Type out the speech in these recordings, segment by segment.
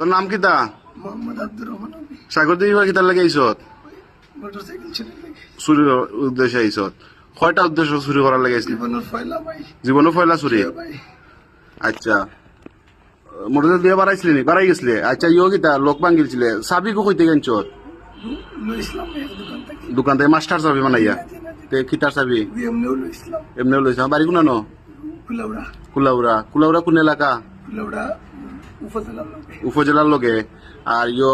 তোর নাম কিতা মোহাম্মদ আব্দুর রহমান সাগর দিদি কিতার লাগে আইসত চুরির উদ্দেশ্যে আইসত কয়টা উদ্দেশ্য চুরি করার লাগে জীবনও ফয়লা চুরি? আচ্ছা। মোটরসাইকেল দিয়ে বাড়াইছিলি নি? বাড়াই গেছিলি? আচ্ছা ইও কিতা? লোক ভাঙ্গিলছিলে চাবি কো কইতে ইসলাম ভাই দোকান থেকে? মাস্টার চাবি বানাইয়া তে কিতার চাবি? বিএমনিও লো ইসলাম এমনি লইছ বাড়ি কোনানো কুলাউড়া কুলাউরা কুলাউরা কোন এলাকা? কুলাউড়া উপজেলা লোকে। উপজেলার লগে আর ইয়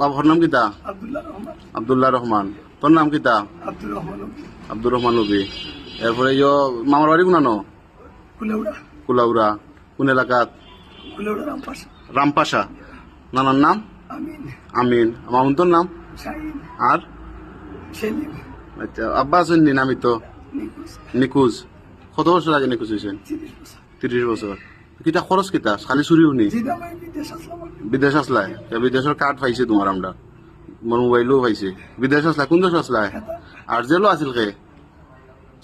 বাবার নাম কিতা আব্দুল্লাহ রহমান। আব্দুল্লাহ রহমান। তোর নাম কিতা আব্দুর রহমান আব্দুর রহমান এরপরে ইয় মামার বাড়ি কোনানো কুলাউড়া। কুলাউরা কোন এলাকাত কুলাউড়া রামপাশ। রামপাশা। নানার নাম? আমিন। আমিন। মামুন্তর নাম? আর? সেলিম। আচ্ছা আব্বা আছেন নামি তো? নিকুজ নিকুজ কত বছর আগে নিকুজ হয়েছেন? তিরিশ বছর। কিতা খরচ কিতা? খালি চুরি শুনি বিদেশ আসলাই বিদেশের কার্ড পাইছে তোমার আমরা। মোর মোবাইলও পাইছে। বিদেশ আসলাই কোন দেশ আসলাই আর জেলও আছিল কে?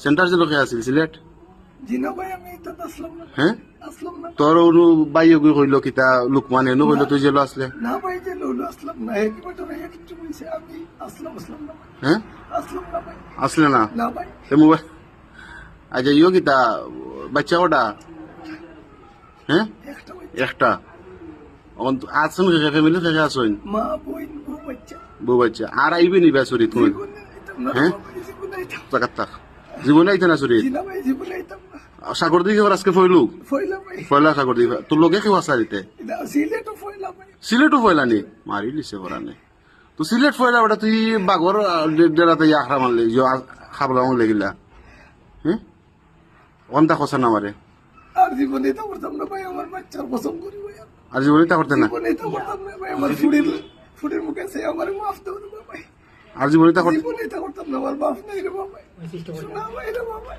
সেন্টার জেলও কে আছিল? সিলেট না। হ্যাঁ না। তোর ওরু বাইয়ে গৈ কইল কিতা লুকমান এনো কইল তুই জেলো আসলে না ভাই যে আসলাম না। এক বছর বলছে আমি আসলাম আসলাম না হ্যাঁ আসলাম না ভাই। আসলে না? না ভাই। মোবাইল আচ্ছা ইও কিতা বাচ্চা কটা? হ্যাঁ? একটা আসুন ফ্যামিলি থেকে আসুন বউ বাচ্চা। আর আইবে নি বেসরি তুমি? না হ্যাঁ? বাবা, জীবনে আইতে না না সাগর দিকে আজকে ফইলু? ফয়লা সাগর দিকে তোর লোকে কেউ আসলা দিতে সিলেটও ভাই। নি? মারি লিছে পরানে তো সিলেট ফয়লা বেটা তুই বাগর ডেরাতে আখড়া মারলি যে খাবলা মারলে গিলা। হ্যাঁ? অন্তা খসা না মারে। আর জীবনে এটা করতাম না ভাই আমার বাচ্চার পছন্দ করি ভাই। আর জীবনে তা করতে না? জীবনে এটা করতাম না ভাই আমার ফুড়ির ফুড়ির মুখে সে আমার মাফ দেবো না ভাই। আর জীবনে তা করতাম না আমার বাপ নাই রে বাবা শোনা ভাই রে বাবা